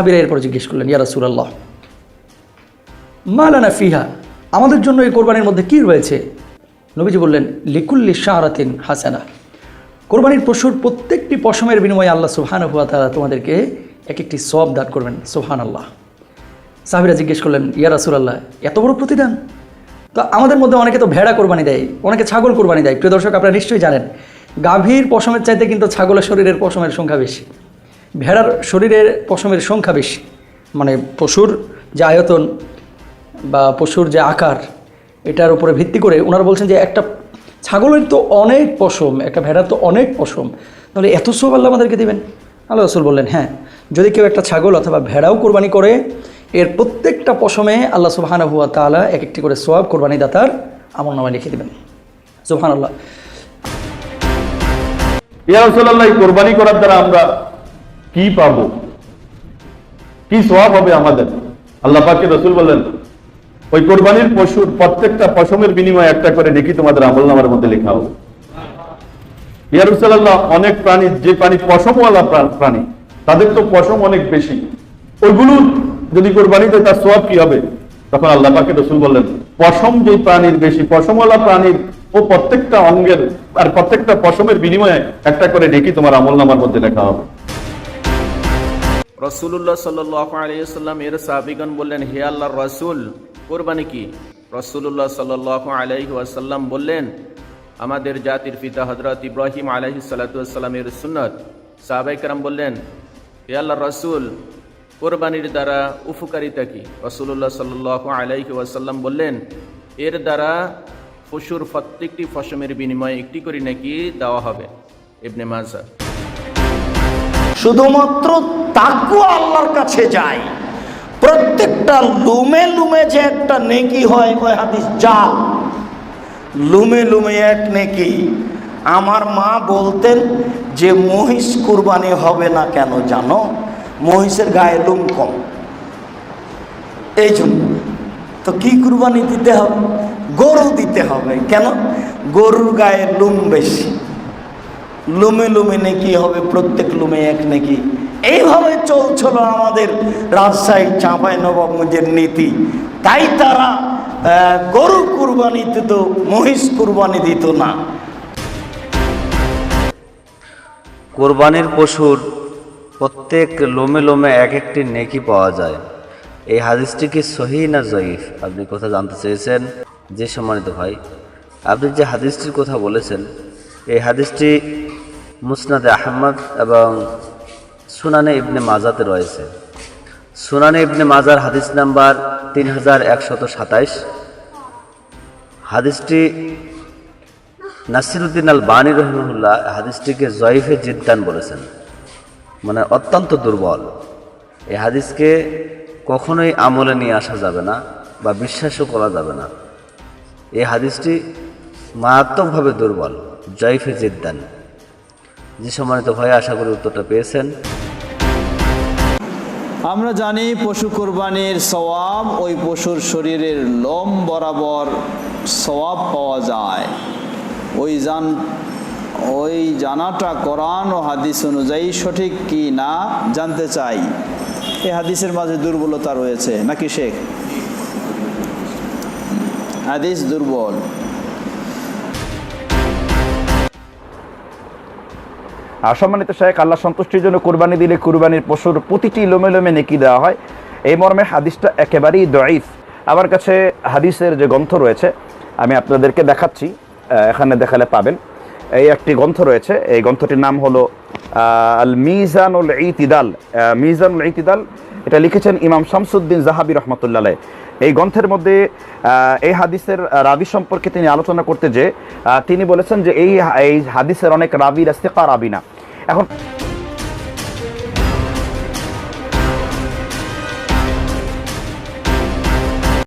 সাহাবিরা এরপর জিজ্ঞেস করলেন, ইয়া রাসূলুল্লাহ মালানা ফিহা, আমাদের জন্য এই কোরবানির মধ্যে কি রয়েছে? নবীজি বললেন, লিকুল্লি শাহরাতিন হাসানা, কোরবানির পশুর প্রত্যেকটি পশমের বিনিময়ে আল্লাহ সুবহান হুয়া তাআলা তোমাদেরকে এক একটি সব দান করবেন সুবহান আল্লাহ সাহাবিরা জিজ্ঞেস করলেন, ইয়া রাসূলুল্লাহ, এত বড় প্রতিদান? তো আমাদের মধ্যে অনেকে তো ভেড়া কোরবানি দেয়, অনেকে ছাগল কোরবানি দেয়, প্রিয় দর্শক, আপনারা নিশ্চয়ই জানেন, গাভীর পশমের চাইতে কিন্তু ছাগলের শরীরের পশমের সংখ্যা বেশি। ভেড়ার শরীরের পশমের সংখ্যা বেশি। মানে পশুর যে আয়তন বা পশুর যে আকার, এটার উপরে ভিত্তি করে ওনারা বলছেন যে একটা ছাগলের তো অনেক পশম, একটা ভেড়ার তো অনেক পশম। তাহলে এত সব আল্লাহ আমাদেরকে দেবেন? আল্লাহ রসুল বললেন হ্যাঁ যদি কেউ একটা ছাগল অথবা ভেড়াও কোরবানি করে, এর প্রত্যেকটা পশমে আল্লাহ সুবাহানা হুয়া তালা এক একটি করে সোয়াব কোরবানি দাতার আমল নামায় লিখে দেবেন। সুবহান আল্লাহ ইয়া রাসূলুল্লাহ, এই কোরবানি করার দ্বারা আমরা কি পাবো? কি সওয়াব হবে আমাদের? আল্লাহ পাকে রসুল বললেন ওই কোরবানির পশুর প্রত্যেকটা পশমের বিনিময়ে একটা করে দেখি তোমাদের আমল নামার মধ্যে লেখা হবে অনেক প্রাণী, যে প্রাণী পশমওয়ালা প্রা- প্রাণী, তাদের তো পশম অনেক বেশি। ওইগুলো যদি কোরবানি দেয় তার সওয়াব কি হবে? তখন আল্লাহ পাকে রসুল বললেন, পশম যে প্রাণীর বেশি, পশমওয়ালা প্রাণীর ও প্রত্যেকটা অঙ্গের, আর প্রত্যেকটা পশমের বিনিময়ে একটা করে ডেকে তোমার আমল নামার মধ্যে লেখা হবে। রসুল্লাহ সাল্লাহ আলাইসাল্লাম এর সাহাবিগণ বললেন, হে আল্লাহর রসুল, কোরবানি কি? রসুল্লাহ সাল্লাহ আলাইহি ওয়াসাল্লাম বললেন, আমাদের জাতির পিতা হজরত ইব্রাহিম আলহি সাল্লাতামের সুন্নত। সাহাবাইকরাম বললেন, হে আল্লাহর রসুল, কোরবানির দ্বারা উপকারিতা কি? রসুল্লাহ সাল্লাহ আলাইহি ওয়াসাল্লাম বললেন, এর দ্বারা পশুর প্রত্যেকটি ফসমের বিনিময়ে একটি করে নাকি দেওয়া হবে। ইবনে মাজা শুধুমাত্র তাকুয়া আল্লাহর কাছে যায়। প্রত্যেকটা লুমে লুমে যে একটা নেকি হয় ওই হাদিস, জাল। লুমে লুমে এক নেকি। আমার মা বলতেন যে, মহিষ কুরবানি হবে না কেন জানো? মহিষের গায়ে লুম কম। এই জন্য তো কি কুরবানি দিতে হবে? গরু দিতে হবে। কেন? গরুর গায়ে লুম বেশি। লুমে লুমে নেকি হবে, প্রত্যেক লুমে এক নেকি। এইভাবে চলছিল আমাদের রাজশাহী চাঁপাই নবাবগঞ্জের নীতি। তাই তারা গরু কুরবানি দিত, মহিষ কুরবানি দিত না। কোরবানির পশুর প্রত্যেক লোমে লোমে এক একটি নেকি পাওয়া যায়। এই হাদিসটি কি সহি না জয়ীফ? আপনি কথা জানতে চেয়েছেন? যে সম্মানিত ভাই, আপনি যে হাদিসটির কথা বলেছেন, এই হাদিসটি মুসনাদে আহমদ এবং সুনানে ইবনে মাজাতে রয়েছে। সুনানে ইবনে মাজার হাদিস নাম্বার তিন হাজার একশত সাতাইশ। হাদিসটি নাসিরুদ্দিন আল বানী রহমুল্লাহ হাদিসটিকে জয়ীফে জিদ্দান বলেছেন। মানে অত্যন্ত দুর্বল। এই হাদিসকে কখনোই আমলে নিয়ে আসা যাবে না বা বিশ্বাসও করা যাবে না। এই হাদিসটি মারাত্মকভাবে দুর্বল, জয়ীফে জিদ্দান। যে সম্মানিত ভয়ে আশা করি উত্তরটা পেয়েছেন। আমরা জানি পশু কোরবানির সওয়াব, ওই পশুর শরীরের লোম বরাবর সওয়াব পাওয়া যায়। ওই জান, ওই জানাটা কোরআন ও হাদিস অনুযায়ী সঠিক কি না জানতে চাই। এই হাদিসের মাঝে দুর্বলতা রয়েছে। নাকি শেখ? হাদিস দুর্বল। সম্মানিত শেখ আল্লাহ সন্তুষ্টির জন্য কুরবানি দিলে কুরবানির পশুর প্রতিটি লোমে লোমে নেকি দেওয়া হয়। এই মর্মে হাদিসটা একেবারেই দয়ীফ আমার কাছে হাদিসের যে গ্রন্থ রয়েছে, আমি আপনাদেরকে দেখাচ্ছি এখানে দেখালে পাবেন। এই একটি গ্রন্থ রয়েছে, এই গ্রন্থটির নাম হলো আল মিজানুল ইতিদাল। মিজানুল ইতিদাল, এটা লিখেছেন ইমাম শামসুদ্দিন জাহাবি রহমতুল্লাহ এই গ্রন্থের মধ্যে এই হাদিসের রাবি সম্পর্কে তিনি আলোচনা করতে যে তিনি বলেছেন যে এই হাদিসের অনেক রাবির ইস্তেকা রাবি না। এখন